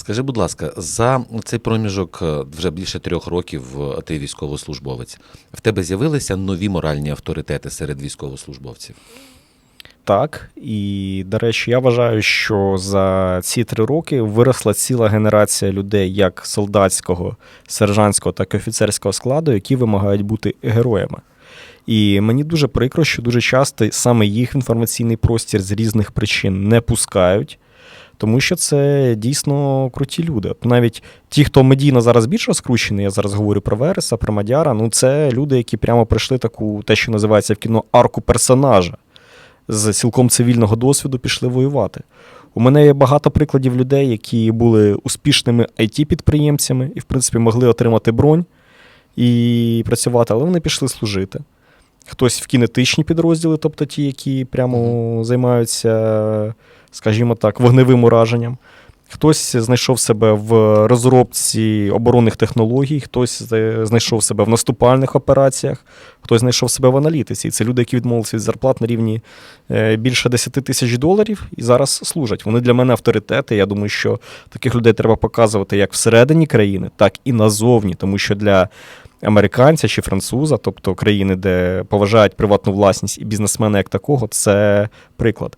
Скажи, будь ласка, за цей проміжок е, вже більше трьох років е, ти військовослужбовець. В тебе з'явилися нові моральні авторитети серед військовослужбовців? Так, і до речі, я вважаю, що за ці три роки виросла ціла генерація людей, як солдатського, сержантського, так і офіцерського складу, які вимагають бути героями. І мені дуже прикро, що дуже часто саме їх в інформаційний простір з різних причин не пускають, тому що це дійсно круті люди. Навіть ті, хто медійно зараз більш розкручений, я зараз говорю про Вереса, про Мадяра, ну це люди, які прямо пройшли таку, те, що називається в кіно арку персонажа з цілком цивільного досвіду пішли воювати. У мене є багато прикладів людей, які були успішними IT-підприємцями і, в принципі, могли отримати бронь і працювати, але вони пішли служити. Хтось в кінетичні підрозділи, тобто ті, які прямо займаються, скажімо так, вогневим ураженням. Хтось знайшов себе в розробці оборонних технологій, хтось знайшов себе в наступальних операціях, хтось знайшов себе в аналітиці. І це люди, які відмовилися від зарплат на рівні е, більше 10 тисяч доларів і зараз служать. Вони для мене авторитети. Я думаю, що таких людей треба показувати як всередині країни, так і назовні, тому що для американця чи француза, тобто країни, де поважають приватну власність і бізнесмена як такого, це приклад.